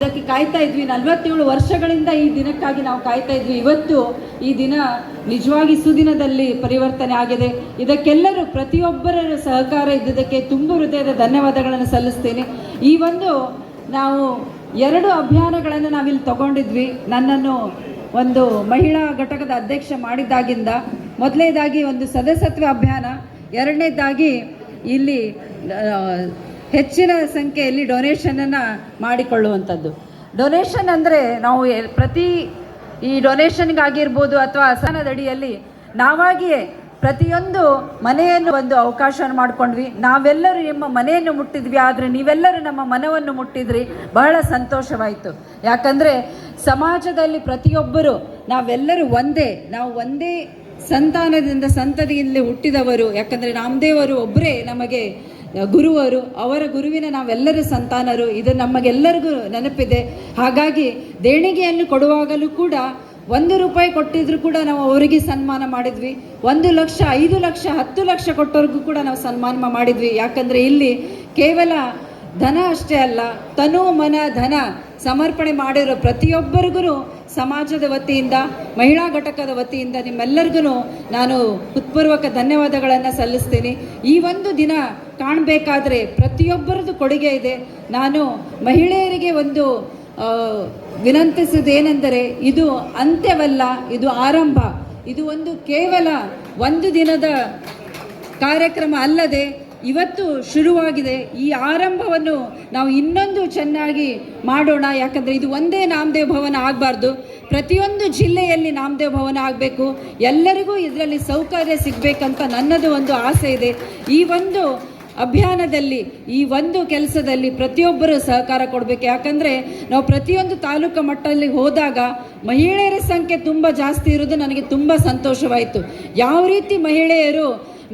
ಇದಕ್ಕೆ ಕಾಯ್ತಾ ಇದ್ವಿ. ನಲವತ್ತೇಳು ವರ್ಷಗಳಿಂದ ಈ ದಿನಕ್ಕಾಗಿ ನಾವು ಕಾಯ್ತಾ ಇದ್ವಿ. ಇವತ್ತು ಈ ದಿನ ನಿಜವಾಗಿ ಸುದಿನದಲ್ಲಿ ಪರಿವರ್ತನೆ ಆಗಿದೆ. ಇದಕ್ಕೆಲ್ಲರೂ ಪ್ರತಿಯೊಬ್ಬರ ಸಹಕಾರ ಇದ್ದುದಕ್ಕೆ ತುಂಬ ಹೃದಯದ ಧನ್ಯವಾದಗಳನ್ನು ಸಲ್ಲಿಸ್ತೇನೆ. ಈ ಒಂದು ನಾವು ಎರಡು ಅಭಿಯಾನಗಳನ್ನು ನಾವಿಲ್ಲಿ ತಗೊಂಡಿದ್ವಿ. ನನ್ನನ್ನು ಒಂದು ಮಹಿಳಾ ಘಟಕದ ಅಧ್ಯಕ್ಷ ಮಾಡಿದ್ದಾಗಿಂದ ಮೊದಲನೇದಾಗಿ ಒಂದು ಸದಸ್ಯತ್ವ ಅಭಿಯಾನ. ಎರಡನೇದಾಗಿ ಇಲ್ಲಿ ಹೆಚ್ಚಿನ ಸಂಖ್ಯೆಯಲ್ಲಿ ಡೊನೇಷನನ್ನು ಮಾಡಿಕೊಳ್ಳುವಂಥದ್ದು. ಡೊನೇಷನ್ ಅಂದರೆ ನಾವು ಪ್ರತಿ ಈ ಡೊನೇಷನ್ಗಾಗಿರ್ಬೋದು ಅಥವಾ ಅಸನದಡಿಯಲ್ಲಿ ನಾವಾಗಿಯೇ ಪ್ರತಿಯೊಂದು ಮನೆಯನ್ನು ಒಂದು ಅವಕಾಶ ಮಾಡಿಕೊಂಡ್ವಿ. ನಾವೆಲ್ಲರೂ ನಿಮ್ಮ ಮನೆಯನ್ನು ಮುಟ್ಟಿದ್ವಿ, ಆದರೆ ನೀವೆಲ್ಲರೂ ನಮ್ಮ ಮನವನ್ನು ಮುಟ್ಟಿದ್ರಿ. ಬಹಳ ಸಂತೋಷವಾಯಿತು. ಯಾಕಂದರೆ ಸಮಾಜದಲ್ಲಿ ಪ್ರತಿಯೊಬ್ಬರು ನಾವೆಲ್ಲರೂ ಒಂದೇ, ನಾವು ಒಂದೇ ಸಂತಾನದಿಂದ ಸಂತತಿಯಲ್ಲಿ ಹುಟ್ಟಿದವರು. ಯಾಕಂದರೆ ನಾಮದೇವರು ಒಬ್ಬರೇ ನಮಗೆ ಗುರುವರು, ಅವರ ಗುರುವಿನ ನಾವೆಲ್ಲರ ಸಂತಾನರು, ಇದು ನಮಗೆಲ್ಲರಿಗೂ ನೆನಪಿದೆ. ಹಾಗಾಗಿ ದೇಣಿಗೆಯನ್ನು ಕೊಡುವಾಗಲೂ ಕೂಡ ಒಂದು ರೂಪಾಯಿ ಕೊಟ್ಟಿದ್ರು ಕೂಡ ನಾವು ಅವರಿಗೆ ಸನ್ಮಾನ ಮಾಡಿದ್ವಿ. ಒಂದು ಲಕ್ಷ, ಐದು ಲಕ್ಷ, ಹತ್ತು ಲಕ್ಷ ಕೊಟ್ಟವ್ರಿಗೂ ಕೂಡ ನಾವು ಸನ್ಮಾನ ಮಾಡಿದ್ವಿ. ಯಾಕಂದರೆ ಇಲ್ಲಿ ಕೇವಲ ಧನ ಅಷ್ಟೇ ಅಲ್ಲ, ತನು ಮನ ಧನ ಸಮರ್ಪಣೆ ಮಾಡಿರೋ ಪ್ರತಿಯೊಬ್ಬರಿಗೂ ಸಮಾಜದ ವತಿಯಿಂದ, ಮಹಿಳಾ ಘಟಕದ ವತಿಯಿಂದ ನಿಮ್ಮೆಲ್ಲರಿಗೂ ನಾನು ಹೃತ್ಪೂರ್ವಕ ಧನ್ಯವಾದಗಳನ್ನು ಸಲ್ಲಿಸ್ತೀನಿ. ಈ ಒಂದು ದಿನ ಕಾಣಬೇಕಾದ್ರೆ ಪ್ರತಿಯೊಬ್ಬರದ್ದು ಕೊಡುಗೆ ಇದೆ. ನಾನು ಮಹಿಳೆಯರಿಗೆ ಒಂದು ವಿನಂತಿಸುವುದೇನೆಂದರೆ ಇದು ಅಂತ್ಯವಲ್ಲ, ಇದು ಆರಂಭ. ಇದು ಒಂದು ಕೇವಲ ಒಂದು ದಿನದ ಕಾರ್ಯಕ್ರಮ ಅಲ್ಲದೆ ಇವತ್ತು ಶುರುವಾಗಿದೆ. ಈ ಆರಂಭವನ್ನು ನಾವು ಇನ್ನೊಂದು ಚೆನ್ನಾಗಿ ಮಾಡೋಣ. ಯಾಕಂದರೆ ಇದು ಒಂದೇ ನಾಮದೇವ್ ಭವನ ಆಗಬಾರ್ದು. ಪ್ರತಿಯೊಂದು ಜಿಲ್ಲೆಯಲ್ಲಿ ನಾಮದೇವ್ ಭವನ ಆಗಬೇಕು. ಎಲ್ಲರಿಗೂ ಇದರಲ್ಲಿ ಸೌಕರ್ಯ ಸಿಗಬೇಕಂತ ನನ್ನದು ಒಂದು ಆಸೆ ಇದೆ. ಈ ಒಂದು ಅಭಿಯಾನದಲ್ಲಿ, ಈ ಒಂದು ಕೆಲಸದಲ್ಲಿ ಪ್ರತಿಯೊಬ್ಬರು ಸಹಕಾರ ಕೊಡಬೇಕು. ಯಾಕಂದರೆ ನಾವು ಪ್ರತಿಯೊಂದು ತಾಲೂಕು ಮಟ್ಟದಲ್ಲಿ ಹೋದಾಗ ಮಹಿಳೆಯರ ಸಂಖ್ಯೆ ತುಂಬ ಜಾಸ್ತಿ ಇರೋದು ನನಗೆ ತುಂಬ ಸಂತೋಷವಾಯಿತು. ಯಾವ ರೀತಿ ಮಹಿಳೆಯರು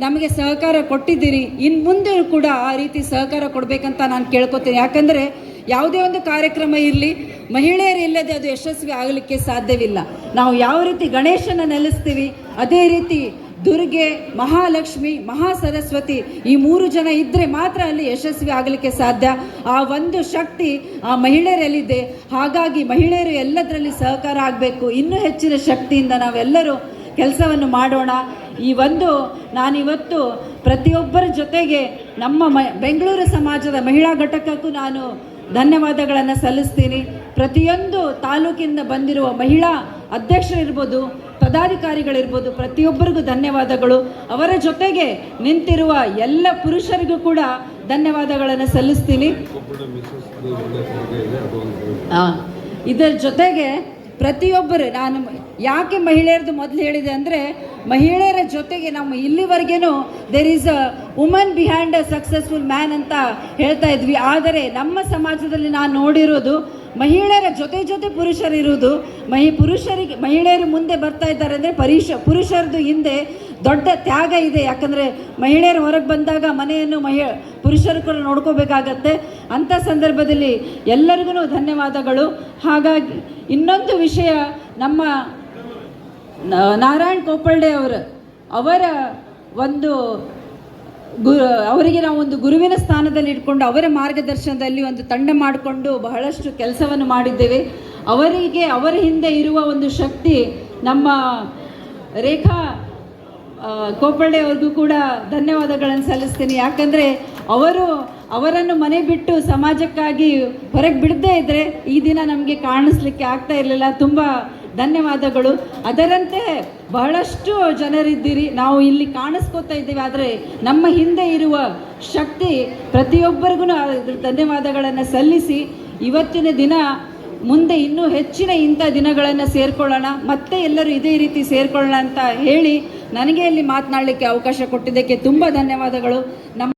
ನಮಗೆ ಸಹಕಾರ ಕೊಟ್ಟಿದ್ದೀರಿ ಇನ್ನು ಮುಂದೆ ಕೂಡ ಆ ರೀತಿ ಸಹಕಾರ ಕೊಡಬೇಕಂತ ನಾನು ಕೇಳ್ಕೊತೀನಿ. ಯಾಕಂದರೆ ಯಾವುದೇ ಒಂದು ಕಾರ್ಯಕ್ರಮ ಇರಲಿ, ಮಹಿಳೆಯರು ಇಲ್ಲದೆ ಅದು ಯಶಸ್ವಿ ಆಗಲಿಕ್ಕೆ ಸಾಧ್ಯವಿಲ್ಲ. ನಾವು ಯಾವ ರೀತಿ ಗಣೇಶನ ನೆಲೆಸ್ತೀವಿ, ಅದೇ ರೀತಿ ದುರ್ಗೆ, ಮಹಾಲಕ್ಷ್ಮಿ ಮಹಾ ಸರಸ್ವತಿ ಈ ಮೂರು ಜನ ಇದ್ದರೆ ಮಾತ್ರ ಅಲ್ಲಿ ಯಶಸ್ವಿ ಆಗಲಿಕ್ಕೆ ಸಾಧ್ಯ. ಆ ಒಂದು ಶಕ್ತಿ ಆ ಮಹಿಳೆಯರಲ್ಲಿದೆ. ಹಾಗಾಗಿ ಮಹಿಳೆಯರು ಎಲ್ಲದರಲ್ಲಿ ಸಹಕಾರ ಆಗಬೇಕು. ಇನ್ನೂ ಹೆಚ್ಚಿನ ಶಕ್ತಿಯಿಂದ ನಾವೆಲ್ಲರೂ ಕೆಲಸವನ್ನು ಮಾಡೋಣ. ಈ ಒಂದು ನಾನಿವತ್ತು ಪ್ರತಿಯೊಬ್ಬರ ಜೊತೆಗೆ ನಮ್ಮ ಮ ಬೆಂಗಳೂರು ಸಮಾಜದ ಮಹಿಳಾ ಘಟಕಕ್ಕೂ ನಾನು ಧನ್ಯವಾದಗಳನ್ನು ಸಲ್ಲಿಸ್ತೀನಿ. ಪ್ರತಿಯೊಂದು ತಾಲೂಕಿಂದ ಬಂದಿರುವ ಮಹಿಳಾ ಅಧ್ಯಕ್ಷರಿರ್ಬೋದು ಪದಾಧಿಕಾರಿಗಳಿರ್ಬೋದು ಪ್ರತಿಯೊಬ್ಬರಿಗೂ ಧನ್ಯವಾದಗಳು. ಅವರ ಜೊತೆಗೆ ನಿಂತಿರುವ ಎಲ್ಲ ಪುರುಷರಿಗೂ ಕೂಡ ಧನ್ಯವಾದಗಳನ್ನು ಸಲ್ಲಿಸ್ತೀನಿ. ಇದರ ಜೊತೆಗೆ ಪ್ರತಿಯೊಬ್ಬರು ನಾನು ಯಾಕೆ ಮಹಿಳೆಯರದು ಮೊದಲು ಹೇಳಿದೆ ಅಂದರೆ ಮಹಿಳೆಯರ ಜೊತೆಗೆ ನಮ್ಮ ಇಲ್ಲಿವರೆಗೇನು there is a woman behind a successful man ಅಂತ ಹೇಳ್ತಾ ಇದ್ವಿ. ಆದರೆ ನಮ್ಮ ಸಮಾಜದಲ್ಲಿ ನಾನು ನೋಡಿರೋದು ಮಹಿಳೆಯರ ಜೊತೆ ಜೊತೆ ಪುರುಷರಿರುವುದು. ಮಹಿ ಪುರುಷರಿಗೆ ಮಹಿಳೆಯರು ಮುಂದೆ ಬರ್ತಾ ಇದ್ದಾರೆ ಅಂದರೆ ಪರೀಕ್ಷ ಪುರುಷರದು ಹಿಂದೆ ದೊಡ್ಡ ತ್ಯಾಗ ಇದೆ. ಯಾಕಂದರೆ ಮಹಿಳೆಯರು ಹೊರಗೆ ಬಂದಾಗ ಮನೆಯನ್ನು ಮಹಿ ಪುರುಷರು ಕೂಡ ನೋಡ್ಕೋಬೇಕಾಗತ್ತೆ. ಅಂಥ ಸಂದರ್ಭದಲ್ಲಿ ಎಲ್ಲರಿಗೂ ಧನ್ಯವಾದಗಳು. ಹಾಗಾಗಿ ಇನ್ನೊಂದು ವಿಷಯ ನಮ್ಮ ನಾರಾಯಣ್ ಕೋಪಳ್ಳೆ ಅವರು, ಅವರ ಒಂದು ಗು, ಅವರಿಗೆ ನಾವು ಒಂದು ಗುರುವಿನ ಸ್ಥಾನದಲ್ಲಿ ಇಟ್ಕೊಂಡು ಅವರ ಮಾರ್ಗದರ್ಶನದಲ್ಲಿ ಒಂದು ತಂಡ ಮಾಡಿಕೊಂಡು ಬಹಳಷ್ಟು ಕೆಲಸವನ್ನು ಮಾಡಿದ್ದೇವೆ. ಅವರಿಗೆ, ಅವರ ಹಿಂದೆ ಇರುವ ಒಂದು ಶಕ್ತಿ ನಮ್ಮ ರೇಖಾ ಕೋಪಳ್ಳೆ ಅವ್ರಿಗೂ ಕೂಡ ಧನ್ಯವಾದಗಳನ್ನು ಸಲ್ಲಿಸ್ತೀನಿ. ಯಾಕಂದರೆ ಅವರು ಅವರನ್ನು ಮನೆ ಬಿಟ್ಟು ಸಮಾಜಕ್ಕಾಗಿ ಹೊರಗೆ ಬಿಡದೇ ಇದ್ದರೆ ಈ ದಿನ ನಮಗೆ ಕಾಣಿಸ್ಲಿಕ್ಕೆ ಆಗ್ತಾ ಇರಲಿಲ್ಲ. ತುಂಬ ಧನ್ಯವಾದಗಳು. ಅದರಂತೆ ಬಹಳಷ್ಟು ಜನರಿದ್ದೀರಿ. ನಾವು ಇಲ್ಲಿ ಕಾಣಿಸ್ಕೋತಾ ಇದ್ದೀವಿ. ಆದರೆ ನಮ್ಮ ಹಿಂದೆ ಇರುವ ಶಕ್ತಿ ಪ್ರತಿಯೊಬ್ಬರಿಗೂ ಧನ್ಯವಾದಗಳನ್ನು ಸಲ್ಲಿಸಿ ಇವತ್ತಿನ ದಿನ ಮುಂದೆ ಇನ್ನೂ ಹೆಚ್ಚಿನ ಇಂಥ ದಿನಗಳನ್ನು ಸೇರಿಕೊಳ್ಳೋಣ. ಮತ್ತೆ ಎಲ್ಲರೂ ಇದೇ ರೀತಿ ಸೇರ್ಕೊಳ್ಳೋಣ ಅಂತ ಹೇಳಿ ನನಗೆ ಇಲ್ಲಿ ಮಾತನಾಡಲಿಕ್ಕೆ ಅವಕಾಶ ಕೊಟ್ಟಿದ್ದಕ್ಕೆ ತುಂಬ ಧನ್ಯವಾದಗಳು. ನಮ್ಮ